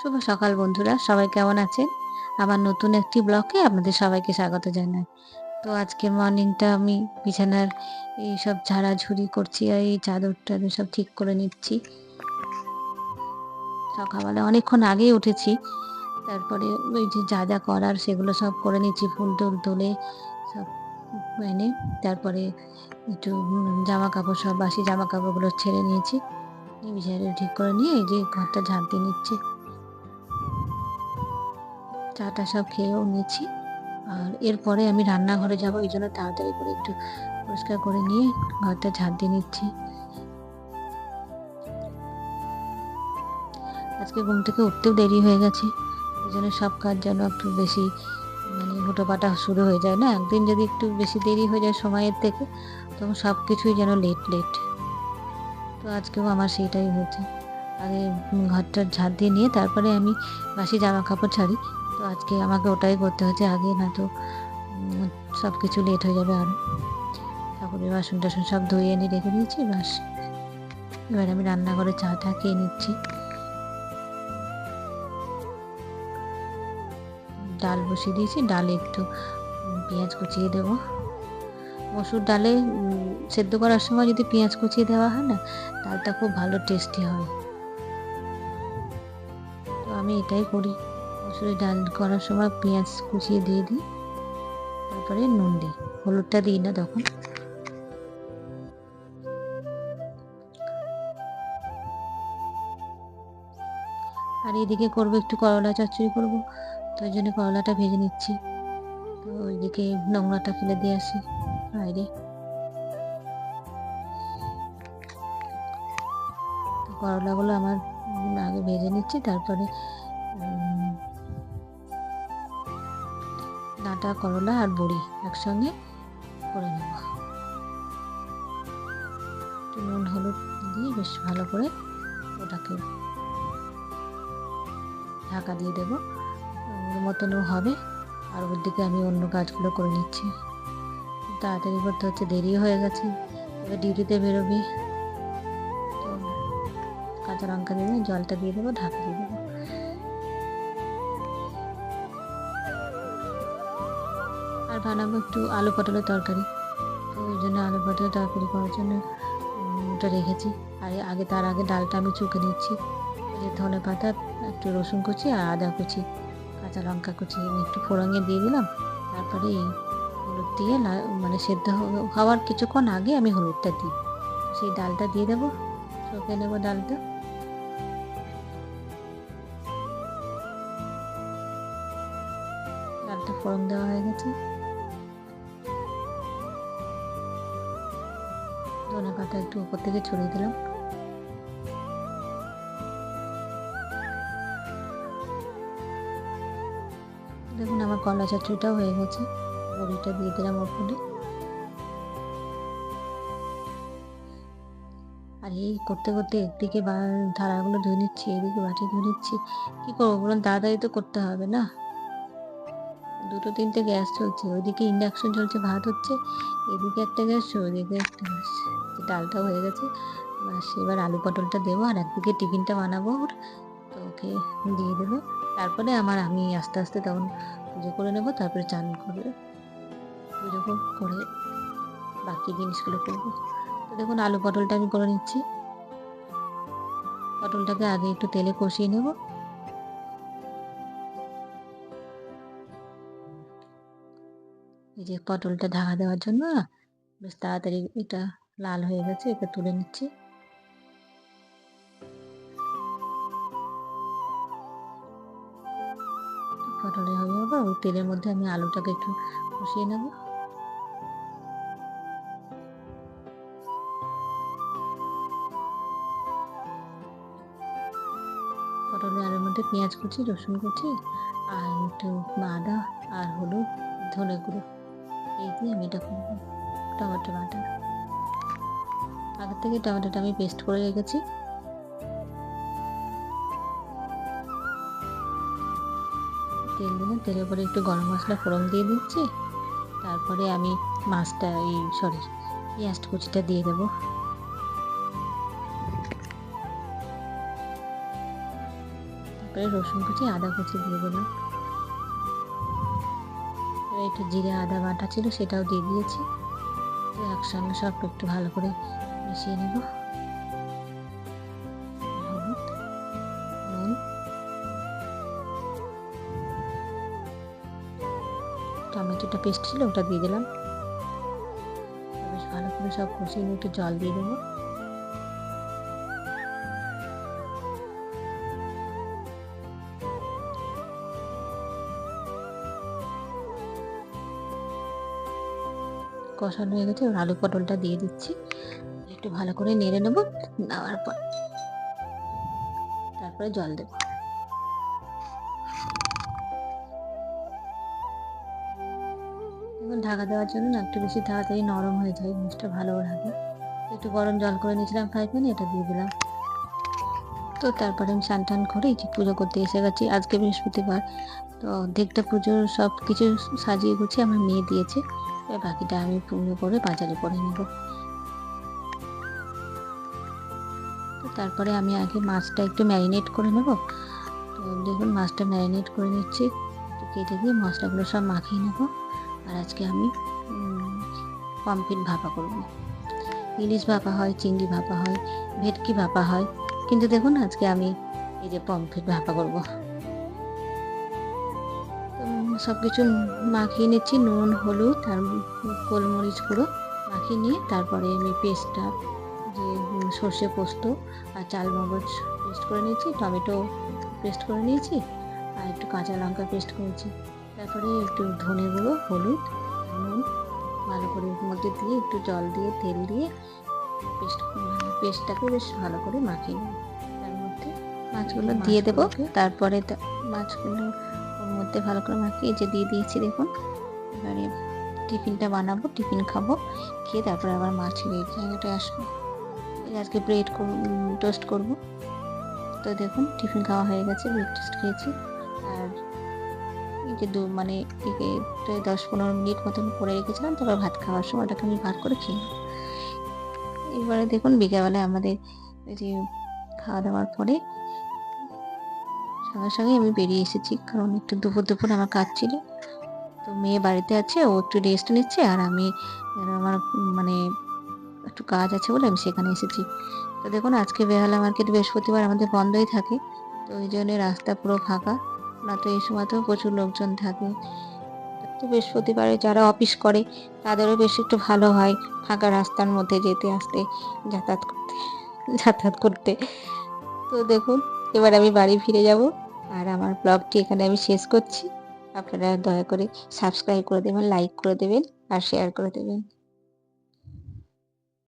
শুভ সকাল বন্ধুরা, সবাই কেমন আছেন? আমার নতুন একটি ব্লকে আপনাদের সবাইকে স্বাগত জানাই। তো আজকে মর্নিংটা আমি বিছানার এই সব ঝাড়াঝুড়ি করছি আর এই চাদর টাদর সব ঠিক করে নিচ্ছি। সকালবেলা অনেকক্ষণ আগেই উঠেছি, তারপরে ওই যে যা যা করার সেগুলো সব করে নিচ্ছি, ফুল টুল তুলে সব এনে, তারপরে একটু জামা কাপড় সব বাসি জামা কাপড়গুলো ছেড়ে নিয়েছি। বিছানাটা ঠিক করে নিয়ে এই যে ঘরটা ঝাঁপ দিয়ে নিচ্ছি। চাটা সব খেয়েও নিয়েছি। আর এরপরে আমি রান্নাঘরে যাব, এই জন্য তাড়াতাড়ি করে একটু পরিষ্কার করে নিয়ে ঘরটা ঝাঁট দিয়ে নিচ্ছি। আজকে ঘুম থেকে উঠতেও দেরি হয়ে গেছে, এই জন্য সব কাজ যেন একটু বেশি মানে হুটোপাটা শুরু হয়ে যায় না। একদিন যদি একটু বেশি দেরি হয়ে যায় সময়ের থেকে, তখন সব কিছুই যেন লেট লেট। তো আজকেও আমার সেইটাই হয়েছে। আগে ঘরটা ঝাঁট দিয়ে নিয়ে তারপরে আমি বাসি জামা কাপড় ছাড়ি তো আজকে আমাকে ওটাই করতে হচ্ছে আগে না তো সব কিছু লেট হয়ে যাবে আরও তারপরে বাসন টাসন সব ধুয়ে এনে রেখে দিয়েছি বাস এবার আমি রান্নাঘরে চা টা খেয়ে নিচ্ছি। ডাল বসিয়ে দিয়েছি, ডালে একটু পেঁয়াজ কুচিয়ে দেবো। মসুর ডালে সেদ্ধ করার সময় যদি পেঁয়াজ কুচিয়ে দেওয়া হয় না, ডালটা খুব ভালো টেস্টি হয় তো আমি এটাই করি। মসুরি ডাল করার সময় পেঁয়াজ কুচিয়ে দিয়ে দিই। তারপরে নুন দিই। হলুদটা দিই না তখন। আর এদিকে করব একটু করলা চচ্চড়ি করব। তো ওই জন্য করলাটা ভেজে নিচ্ছি। তো ওইদিকে নোংরাটা ফেলে দিয়ে আসি বাইরে। করলাগুলো আমার আগে ভেজে নিচ্ছি, তারপরে ডাঁটা করলা আর বড়ি একসঙ্গে করে নেব। একটু নুন, হলুদ দিয়ে বেশ ভালো করে ওটাকে ঢাকা দিয়ে দেবো। ওর মতনও হবে। আর ওর দিকে আমি অন্য কাজগুলো করে নিচ্ছি। তাড়াতাড়ি করতে হচ্ছে দেরি হয়ে গেছে। এবার ডিউটিতে বেরোবি। তো কাঁচা লঙ্কা দিয়ে জলটা দিয়ে দেবো, ঢাকা দিয়ে বানাবো, একটু আলু পটলের তরকারি। তো ওই জন্য আলু পটলের তরকারি করার জন্য ওটা রেখেছি। আর আগে, তার আগে ডালটা আমি চুকে নিচ্ছি। ধনে পাতা, একটু রসুন কুচি আর আদা কুচি, কাঁচা লঙ্কা কুচি একটু ফোড়ঙে দিয়ে দিলাম। তারপরে এই হলুদ দিয়ে মানে সেদ্ধ হওয়ার কিছুক্ষণ আগে আমি হলুদটা দিই। সেই ডালটা দিয়ে দেবো চোখে নেব ডালটা। ডালটা ফোড়ন দেওয়া হয়ে গেছে। ধনে পাতা একটু উপর থেকে ছড়িয়ে দিলাম। দেখুন, আমার কলা চচ্চড়িটাও হয়ে গেছে। বড়িটা দিয়ে দিলাম ওপরে। আর এই করতে করতে একদিকে ধারাগুলো ধুয়ে নিচ্ছি, এদিকে বাটি ধুয়ে নিচ্ছি। কী করব বলুন? তাড়াতাড়ি তো করতে হবে না? দুটো তিনটে গ্যাস চলছে, ওইদিকে ইন্ডাকশন চলছে, ভাত হচ্ছে, এদিকে একটা গ্যাস, ওইদিকে একটা গ্যাস। ডালটাও হয়ে গেছে বাস এবার আলু পটলটা দেবো, আর একদিকে টিফিনটা বানাবো ওর, তো ওকে দিয়ে দেবো। তারপরে আমার আমি আস্তে আস্তে তখন পুজো করে নেব, তারপরে চান করে পুজো করে বাকি জিনিসগুলো করব। তো দেখুন, আলু পটলটা আমি করে নিচ্ছি। পটলটাকে আগে একটু তেলে কষিয়ে নেব। এই যে পটলটা ঢাকা দেওয়ার জন্য, বেশ তাড়াতাড়ি এটা লাল হয়ে গেছে, এটা তুলে নিচ্ছি। পটলে হবে হবে ওই তেলের মধ্যে আমি আলুটাকে একটু কষিয়ে নেব। পটলের আলুর মধ্যে পেঁয়াজ কুচি, রসুন কুচি, আর একটু আদা আর হলুদ ধনে গুঁড়ো। এই দিয়ে আমি এটা করব। টমেটো বাটা আগের থেকে টমেটোটা আমি পেস্ট করে রেখেছি। তেল দিলাম তেলের পরে একটু গরম মশলা, ফোড়ন দিয়ে দিচ্ছি। তারপরে আমি মাছটা, এই সরি পেঁয়াজ কুচিটা দিয়ে দেবো। তারপরে রসুন কুচি, আদা কুচি দিয়ে দিলাম। একটু জিরে আদা বাটা ছিল সেটাও দিয়ে দিয়েছি। তো একসঙ্গে সব একটু ভালো করে মিশিয়ে নেব। টমেটোটা পেস্ট ছিল, ওটা দিয়ে দিলাম। বেশ ভালো করে সব কষিয়ে নিয়ে একটু জল দিয়ে দেবো। কষানো হয়ে গেছে, এবার আলু পটলটা দিয়ে দিচ্ছি। একটু ভালো করে নেড়ে নেব, নেওয়ার পর তারপরে জল দেবো। ঢাকা দেওয়ার জন্য না একটু বেশি তাড়াতাড়ি নরম হয়ে যায়, জিনিসটা ভালো লাগে। একটু গরম জল করে নিয়েছিলাম ফ্রাই প্যানে এটা দিয়ে দিলাম। তো তারপরে আমি স্নান টান করে যে পুজো করতে এসে গেছি, আজকে বৃহস্পতিবার। তো অর্ধেকটা পুজোর সব কিছু সাজিয়ে গুছিয়ে আমার মেয়ে দিয়েছে। বাকিটা আমি পুজো করে বাজারে করে নেব। তারপরে আমি আগে মাছটা একটু ম্যারিনেট করে নেব। তো দেখুন মাছটা ম্যারিনেট করে নিচ্ছি। কেটে দিয়ে মশলাগুলো সব মাখিয়ে নেব। আর আজকে আমি পমফ্রেট ভাপা করব। ইলিশ ভাপা হয়, চিংড়ি ভাপা হয়, ভেটকি ভাপা হয়। কিন্তু দেখুন আজকে আমি এই যে পমফ্রেট ভাপা করব। সব কিছু মাখিয়ে নিচ্ছি নুন হলুদ আর গোলমরিচ গুঁড়ো মাখিয়ে নিয়ে তারপরে আমি পেস্টটা যে সর্ষে পোস্ত আর চাল মগজ পেস্ট করে নিয়েছি টমেটো পেস্ট করে নিয়েছি আর একটু কাঁচা লঙ্কা পেস্ট করেছি। তারপরে একটু ধনে গুঁড়ো হলুদ নুন ভালো করে মধ্যে দিয়ে একটু জল দিয়ে তেল দিয়ে পেস্ট পেস্টটাকে বেশ ভালো করে মাখিয়ে নিই তার মধ্যে মাছগুলো দিয়ে দেবো। তারপরে মাছগুলো মধ্যে ভালো করে মাখিয়ে যে দিয়ে দিয়েছি দেখুন। এবারে টিফিনটা বানাবো, টিফিন খাব, খেয়ে তারপরে আবার মাছের এই জায়গাটায় আসব। আজকে ব্রেড টোস্ট করব। তো দেখুন, টিফিন খাওয়া হয়ে গেছে, ব্রেড টোস্ট খেয়েছি। আর এই যে দু মানে একে দশ পনেরো মিনিট মতন করে রেখেছিলাম, তারপর ভাত খাওয়ার সময় ওটাকে আমি ভাত করে খেয়ে। এবারে দেখুন, বিকেলবেলায় আমাদের যে খাওয়া দাওয়ার পরে সঙ্গে সঙ্গে আমি বেরিয়ে এসেছি, কারণ একটু দুপুর দুপুর আমার কাজ ছিল। তো মেয়ে বাড়িতে আছে, ও একটু রেস্ট নিচ্ছে, আর আমি আমার মানে একটু কাজ আছে বলে আমি সেখানে এসেছি। তো দেখুন, আজকে বেহালা মার্কেট বৃহস্পতিবার আমাদের বন্ধই থাকে, তো ওই জন্য রাস্তা পুরো ফাঁকা, না তো এই সময় তো প্রচুর লোকজন থাকে। তো বৃহস্পতিবারে যারা অফিস করে, তাদেরও বেশ একটু ভালো হয়, ফাঁকা রাস্তার মধ্যে যেতে, আসতে, যাতায়াত করতে যাতায়াত করতে। তো দেখুন এবার আমি বাড়ি ফিরে যাব। আর আমার ব্লগটি এখানে আমি শেষ করছি। আপনারা দয়া করে সাবস্ক্রাইব করে দেবেন লাইক করে দেবেন, আর শেয়ার করে দেবেন।